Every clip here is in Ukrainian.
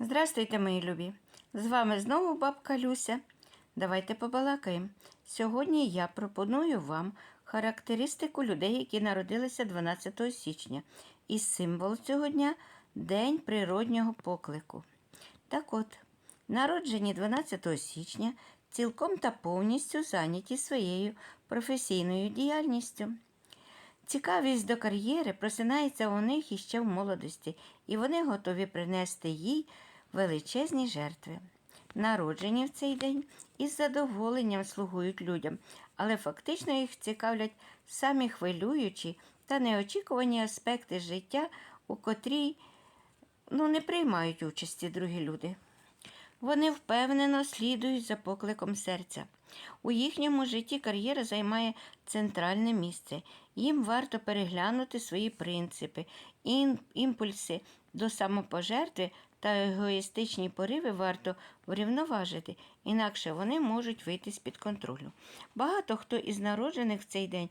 Здрастуйте, мої любі! З вами знову бабка Люся. Давайте побалакаємо. Сьогодні я пропоную вам характеристику людей, які народилися 12 січня. І символ цього дня День природнього поклику. Так от, народжені 12 січня цілком та повністю зайняті своєю професійною діяльністю. Цікавість до кар'єри просинається у них іще в молодості, і вони готові принести їй величезні жертви. Народжені в цей день із задоволенням слугують людям, але фактично їх цікавлять самі хвилюючі та неочікувані аспекти життя, у котрій ну, не приймають участі другі люди. Вони впевнено слідують за покликом серця. У їхньому житті кар'єра займає центральне місце. Їм варто переглянути свої принципи, імпульси до самопожертви та егоїстичні пориви варто врівноважити, інакше вони можуть вийти з-під контролю. Багато хто із народжених в цей день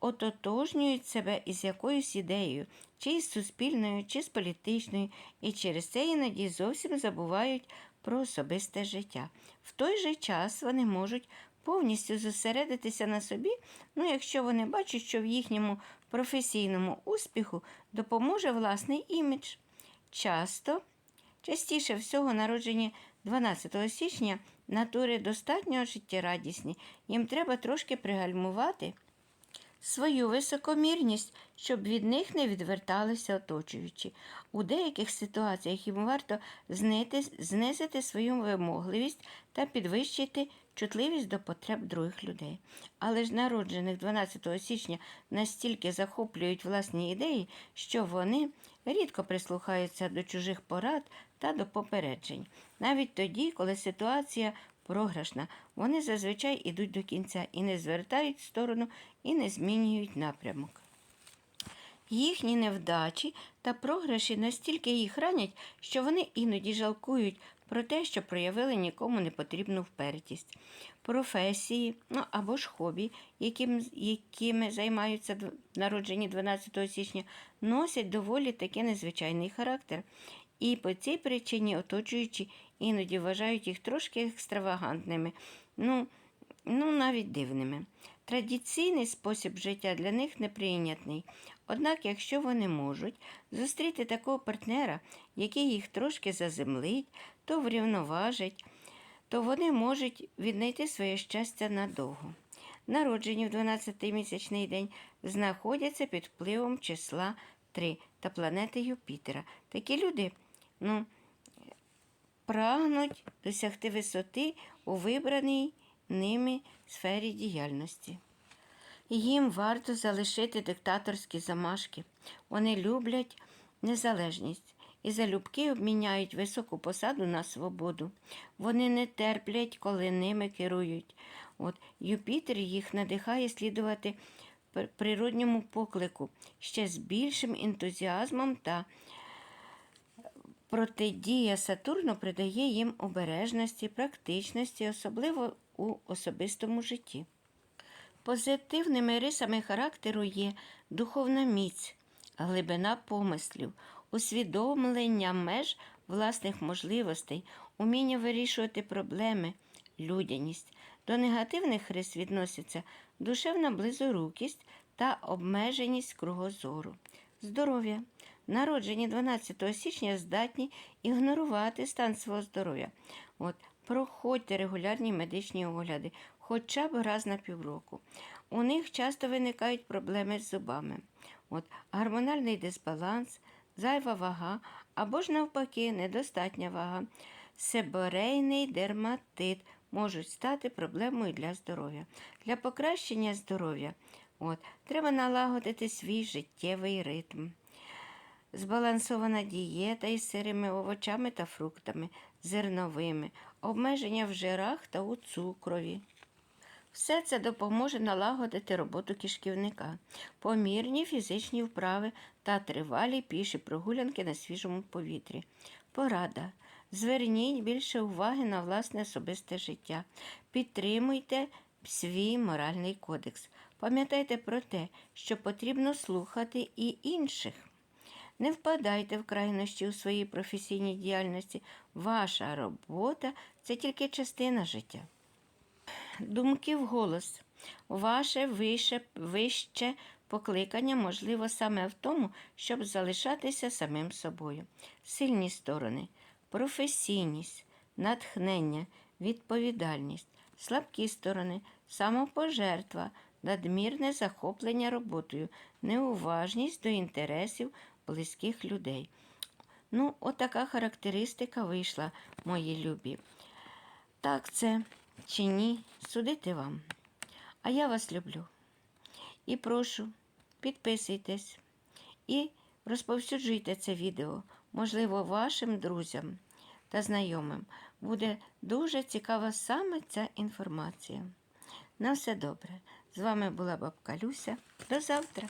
ототожнюють себе із якоюсь ідеєю, чи із суспільною, чи з політичною, і через це іноді зовсім забувають про особисте життя. В той же час вони можуть повністю зосередитися на собі, ну якщо вони бачать, що в їхньому професійному успіху допоможе власний імідж. Часто, частіше всього, народжені 12 січня натури достатньо життєрадісні, їм треба трошки пригальмувати свою високомірність, щоб від них не відверталися оточуючі. У деяких ситуаціях їм варто знити, знизити свою вимогливість та підвищити чутливість до потреб других людей. Але ж народжених 12 січня настільки захоплюють власні ідеї, що вони рідко прислухаються до чужих порад та до попереджень. Навіть тоді, коли ситуація програшна, вони зазвичай ідуть до кінця і не звертають сторону і не змінюють напрямок. Їхні невдачі та програші настільки їх ранять, що вони іноді жалкують про те, що проявили нікому не потрібну впертість. Професії ну, або ж хобі, яким, якими займаються народжені 12 січня, носять доволі таки незвичайний характер. І по цій причині оточуючі іноді вважають їх трошки екстравагантними, ну, ну навіть дивними. Традиційний спосіб життя для них неприйнятний. Однак, якщо вони можуть зустріти такого партнера, який їх трошки заземлить, то врівноважить, то вони можуть віднайти своє щастя надовго. Народжені в 12-місячний день знаходяться під впливом числа 3 та планети Юпітера. Такі люди ну, прагнуть досягти висоти у вибраній ними сфері діяльності. Їм варто залишити диктаторські замашки. Вони люблять незалежність і залюбки обміняють високу посаду на свободу. Вони не терплять, коли ними керують. От Юпітер їх надихає слідувати пр- природньому поклику ще з більшим ентузіазмом та Протидія Сатурну придає їм обережності, практичності, особливо у особистому житті. Позитивними рисами характеру є духовна міць, глибина помислів, усвідомлення меж власних можливостей, уміння вирішувати проблеми, людяність. До негативних рис відносяться душевна близорукість та обмеженість кругозору. Здоров'я. Народжені 12 січня здатні ігнорувати стан свого здоров'я. От, проходьте регулярні медичні огляди, хоча б раз на півроку. У них часто виникають проблеми з зубами. От, гормональний дисбаланс, зайва вага або ж навпаки недостатня вага, себорейний дерматит можуть стати проблемою для здоров'я. Для покращення здоров'я от, треба налагодити свій життєвий ритм. Збалансована дієта із сирими овочами та фруктами, зерновими, обмеження в жирах та у цукрові. Все це допоможе налагодити роботу кишківника, помірні фізичні вправи та тривалі піші прогулянки на свіжому повітрі. Порада. Зверніть більше уваги на власне особисте життя. Підтримуйте свій моральний кодекс. Пам'ятайте про те, що потрібно слухати і інших. Не впадайте в крайнощі у своїй професійній діяльності. Ваша робота це тільки частина життя. Думки вголос. Ваше вище, вище покликання можливо саме в тому, щоб залишатися самим собою. Сильні сторони, професійність, натхнення, відповідальність, слабкі сторони, самопожертва, надмірне захоплення роботою, неуважність до інтересів близьких людей. Ну, отака характеристика вийшла, мої любі. Так це чи ні, судити вам. А я вас люблю. І прошу, підписуйтесь і розповсюджуйте це відео. Можливо, вашим друзям та знайомим буде дуже цікава саме ця інформація. На все добре. З вами була бабка Люся. До завтра.